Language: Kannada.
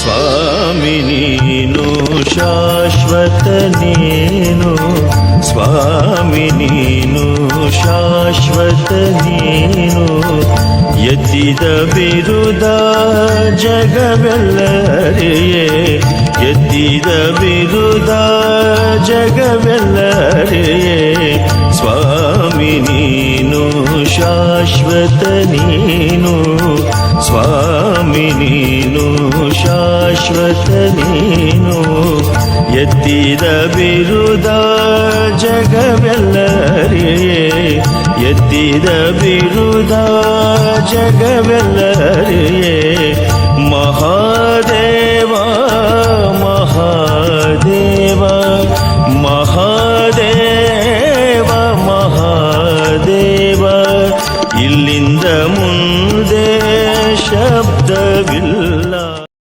ಸ್ವಾಮಿ ನೀನು ಶಾಶ್ವತ ನೀನು ಸ್ವಾಮಿ ನೀನು ಶಾಶ್ವತ ನೀನು ಎತ್ತಿದ ಬಿರುದ ಜಗವೆಲ್ಲರಿಯೇ ಎತ್ತಿದ ಬಿರುದ ಜಗವೆಲ್ಲರಿಯೇ ಸ್ವಾಮಿ ನೀನು ಶಾಶ್ವತ ನೀನು ಸ್ವಾಮಿ ನೀನು ಶಾಶ್ವತನೇನು ಎತ್ತಿದ ಬಿರುದ ಜಗವೆಲ್ಲರೇ. ಎತ್ತಿದ ಬಿರುದ ಜಗವೆಲ್ಲರೇ. ಮಹಾದೇವ ಮಹಾದೇವ ಮಹಾದೇವ ಮಹಾದೇವ. ಇಲ್ಲಿಂದ ಮುಂದೆ ಶಬ್ದವಿಲ್ಲ.